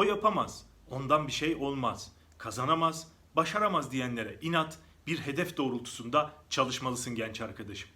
O yapamaz, ondan bir şey olmaz, kazanamaz, başaramaz diyenlere inat, bir hedef doğrultusunda çalışmalısın genç arkadaşım.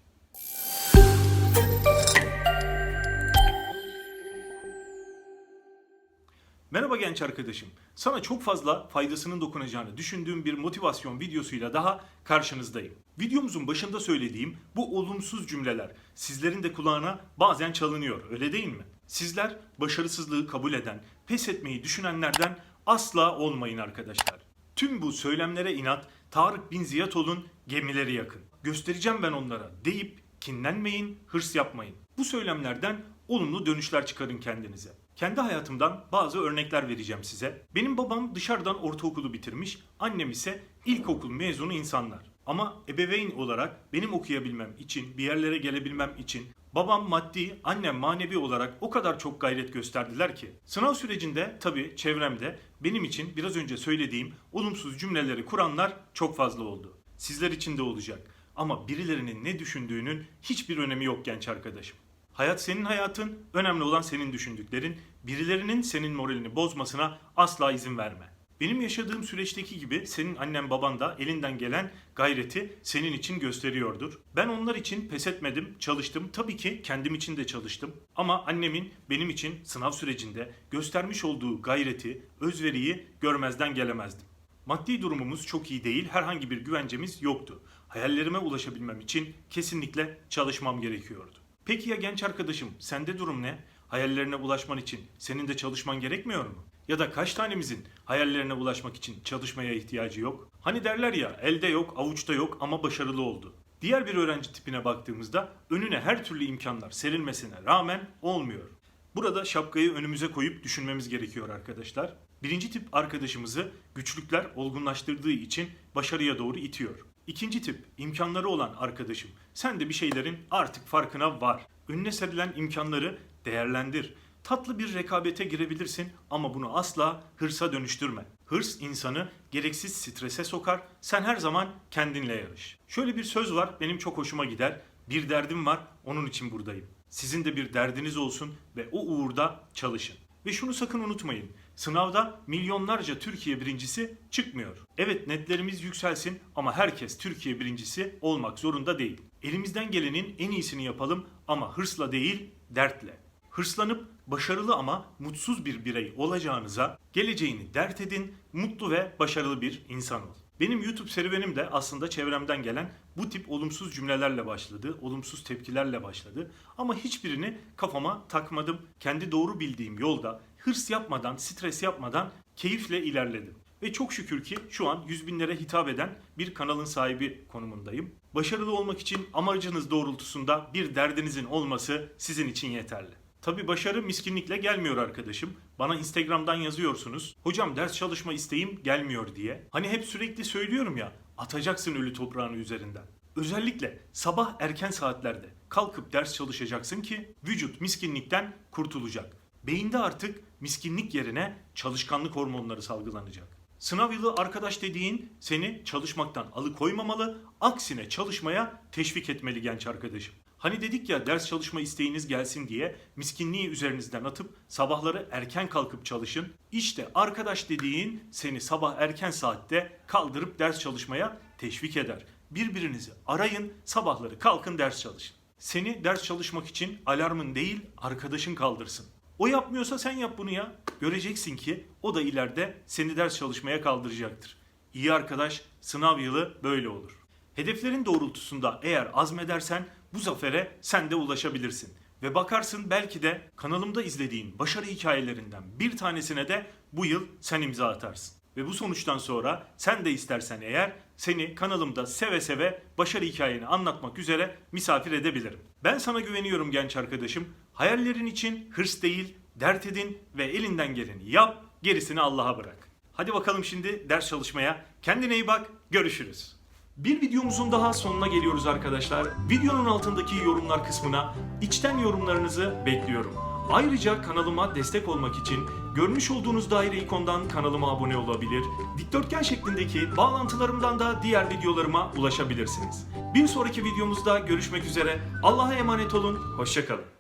Merhaba genç arkadaşım. Sana çok fazla faydasının dokunacağını düşündüğüm bir motivasyon videosuyla daha karşınızdayım. Videomuzun başında söylediğim bu olumsuz cümleler sizlerin de kulağına bazen çalınıyor, öyle değil mi? Sizler başarısızlığı kabul eden, pes etmeyi düşünenlerden asla olmayın arkadaşlar. Tüm bu söylemlere inat Tarık bin Ziyatol'un gemileri yakın. Göstereceğim ben onlara deyip kinlenmeyin, hırs yapmayın. Bu söylemlerden olumlu dönüşler çıkarın kendinize. Kendi hayatımdan bazı örnekler vereceğim size. Benim babam dışarıdan ortaokulu bitirmiş, annem ise ilkokul mezunu insanlar. Ama ebeveyn olarak benim okuyabilmem için, bir yerlere gelebilmem için babam maddi, annem manevi olarak o kadar çok gayret gösterdiler ki. Sınav sürecinde tabii çevremde benim için biraz önce söylediğim olumsuz cümleleri kuranlar çok fazla oldu. Sizler için de olacak. Ama birilerinin ne düşündüğünün hiçbir önemi yok genç arkadaşım. Hayat senin hayatın, önemli olan senin düşündüklerin. Birilerinin senin moralini bozmasına asla izin verme. Benim yaşadığım süreçteki gibi senin annen baban da elinden gelen gayreti senin için gösteriyordur. Ben onlar için pes etmedim, çalıştım. Tabii ki kendim için de çalıştım. Ama annemin benim için sınav sürecinde göstermiş olduğu gayreti, özveriyi görmezden gelemezdim. Maddi durumumuz çok iyi değil, herhangi bir güvencemiz yoktu. Hayallerime ulaşabilmem için kesinlikle çalışmam gerekiyordu. Peki ya genç arkadaşım, sende durum ne? Hayallerine ulaşman için senin de çalışman gerekmiyor mu? Ya da kaç tanemizin hayallerine ulaşmak için çalışmaya ihtiyacı yok? Hani derler ya, elde yok, avuçta yok ama başarılı oldu. Diğer bir öğrenci tipine baktığımızda önüne her türlü imkanlar serilmesine rağmen olmuyor. Burada şapkayı önümüze koyup düşünmemiz gerekiyor arkadaşlar. Birinci tip arkadaşımızı güçlükler olgunlaştırdığı için başarıya doğru itiyor. İkinci tip imkanları olan arkadaşım. Sen de bir şeylerin artık farkına var. Önüne serilen imkanları değerlendir. Tatlı bir rekabete girebilirsin ama bunu asla hırsa dönüştürme. Hırs insanı gereksiz strese sokar. Sen her zaman kendinle yarış. Şöyle bir söz var benim çok hoşuma gider. Bir derdim var onun için buradayım. Sizin de bir derdiniz olsun ve o uğurda çalışın. Ve şunu sakın unutmayın. Sınavda milyonlarca Türkiye birincisi çıkmıyor. Evet netlerimiz yükselsin ama herkes Türkiye birincisi olmak zorunda değil. Elimizden gelenin en iyisini yapalım ama hırsla değil, dertle. Hırslanıp başarılı ama mutsuz bir birey olacağınıza geleceğini dert edin, mutlu ve başarılı bir insan ol. Benim YouTube serüvenim de aslında çevremden gelen bu tip olumsuz cümlelerle başladı, olumsuz tepkilerle başladı. Ama hiçbirini kafama takmadım. Kendi doğru bildiğim yolda hırs yapmadan, stres yapmadan keyifle ilerledim. Ve çok şükür ki şu an yüz binlere hitap eden bir kanalın sahibi konumundayım. Başarılı olmak için amacınız doğrultusunda bir derdinizin olması sizin için yeterli. Tabi başarı miskinlikle gelmiyor arkadaşım. Bana Instagram'dan yazıyorsunuz. Hocam ders çalışma isteğim gelmiyor diye. Hani hep sürekli söylüyorum ya atacaksın ölü toprağını üzerinden. Özellikle sabah erken saatlerde kalkıp ders çalışacaksın ki vücut miskinlikten kurtulacak. Beyinde artık miskinlik yerine çalışkanlık hormonları salgılanacak. Sınav yılı arkadaş dediğin seni çalışmaktan alıkoymamalı, aksine çalışmaya teşvik etmeli genç arkadaşım. Hani dedik ya ders çalışma isteğiniz gelsin diye miskinliği üzerinizden atıp sabahları erken kalkıp çalışın. İşte arkadaş dediğin seni sabah erken saatte kaldırıp ders çalışmaya teşvik eder. Birbirinizi arayın, sabahları kalkın ders çalışın. Seni ders çalışmak için alarmın değil arkadaşın kaldırsın. O yapmıyorsa sen yap bunu ya. Göreceksin ki o da ileride seni ders çalışmaya kaldıracaktır. İyi arkadaş sınav yılı böyle olur. Hedeflerin doğrultusunda eğer azmedersen bu zafere sen de ulaşabilirsin. Ve bakarsın belki de kanalımda izlediğin başarı hikayelerinden bir tanesine de bu yıl sen imza atarsın. Ve bu sonuçtan sonra sen de istersen eğer seni kanalımda seve seve başarı hikayeni anlatmak üzere misafir edebilirim. Ben sana güveniyorum genç arkadaşım. Hayallerin için hırs değil, dert edin ve elinden geleni yap, gerisini Allah'a bırak. Hadi bakalım şimdi ders çalışmaya. Kendine iyi bak, görüşürüz. Bir videomuzun daha sonuna geliyoruz arkadaşlar. Videonun altındaki yorumlar kısmına içten yorumlarınızı bekliyorum. Ayrıca kanalıma destek olmak için görmüş olduğunuz daire ikondan kanalıma abone olabilir, dikdörtgen şeklindeki bağlantılarımdan da diğer videolarıma ulaşabilirsiniz. Bir sonraki videomuzda görüşmek üzere. Allah'a emanet olun, hoşçakalın.